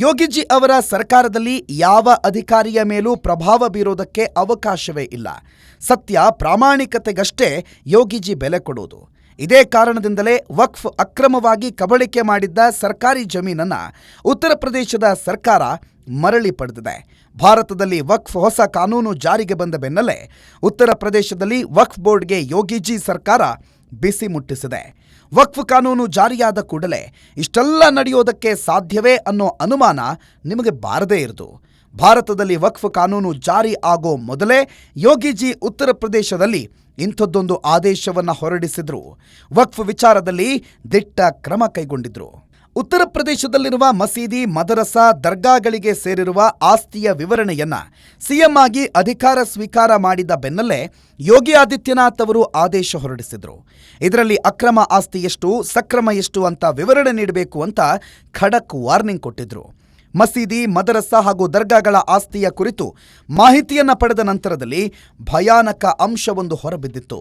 ಯೋಗಿಜಿ ಅವರ ಸರ್ಕಾರದಲ್ಲಿ ಯಾವ ಅಧಿಕಾರಿಯ ಮೇಲೂ ಪ್ರಭಾವ ಬೀರೋದಕ್ಕೆ ಅವಕಾಶವೇ ಇಲ್ಲ. ಸತ್ಯ ಪ್ರಾಮಾಣಿಕತೆಗಷ್ಟೇ ಯೋಗಿಜಿ ಬೆಲೆ ಕೊಡುವುದು ಇದೇ ಕಾರಣದಿಂದಲೇ ವಕ್ಫ್ ಅಕ್ರಮವಾಗಿ ಕಬಳಿಕೆ ಮಾಡಿದ್ದ ಸರ್ಕಾರಿ ಜಮೀನನ್ನು ಉತ್ತರ ಪ್ರದೇಶದ ಸರ್ಕಾರ ಮರಳಿ ಪಡೆದಿದೆ. ಭಾರತದಲ್ಲಿ ವಕ್ಫ್ ಹೊಸ ಕಾನೂನು ಜಾರಿಗೆ ಬಂದ ಬೆನ್ನಲ್ಲೇ ಉತ್ತರ ಪ್ರದೇಶದಲ್ಲಿ ವಕ್ಫ್ ಬೋರ್ಡ್ಗೆ ಯೋಗಿಜಿ ಸರ್ಕಾರ ಬಿಸಿ ಮುಟ್ಟಿಸಿದೆ. ವಕ್ಫ್ ಕಾನೂನು ಜಾರಿಯಾದ ಕೂಡಲೇ ಇಷ್ಟೆಲ್ಲ ನಡೆಯೋದಕ್ಕೆ ಸಾಧ್ಯವೇ ಅನ್ನೋ ಅನುಮಾನ ನಿಮಗೆ ಬಾರದೇ ಇರದು ಭಾರತದಲ್ಲಿ ವಕ್ಫ್ ಕಾನೂನು ಜಾರಿ ಆಗೋ ಮೊದಲೇ ಯೋಗಿಜಿ ಉತ್ತರ ಪ್ರದೇಶದಲ್ಲಿ ಇಂಥದ್ದೊಂದು ಆದೇಶವನ್ನ ಹೊರಡಿಸಿದ್ರು. ವಕ್ಫ್ ವಿಚಾರದಲ್ಲಿ ದಿಟ್ಟ ಕ್ರಮ ಕೈಗೊಂಡಿದ್ರು. ಉತ್ತರ ಪ್ರದೇಶದಲ್ಲಿರುವ ಮಸೀದಿ, ಮದರಸ ದರ್ಗಾಗಳಿಗೆ ಸೇರಿರುವ ಆಸ್ತಿಯ ವಿವರಣೆಯನ್ನ ಸಿಎಂ ಆಗಿ ಅಧಿಕಾರ ಸ್ವೀಕಾರ ಮಾಡಿದ ಬೆನ್ನಲ್ಲೇ ಯೋಗಿ ಆದಿತ್ಯನಾಥ್ ಅವರು ಆದೇಶ ಹೊರಡಿಸಿದರು. ಇದರಲ್ಲಿ ಅಕ್ರಮ ಆಸ್ತಿ ಎಷ್ಟು, ಸಕ್ರಮ ಎಷ್ಟು ಅಂತ ವಿವರಣೆ ನೀಡಬೇಕು ಅಂತ ಖಡಕ್ ವಾರ್ನಿಂಗ್ ಕೊಟ್ಟಿದ್ರು. ಮಸೀದಿ, ಮದರಸ ಹಾಗೂ ದರ್ಗಾಗಳ ಆಸ್ತಿಯ ಕುರಿತು ಮಾಹಿತಿಯನ್ನ ಪಡೆದ ನಂತರದಲ್ಲಿ ಭಯಾನಕ ಅಂಶವೊಂದು ಹೊರಬಿದ್ದಿತ್ತು.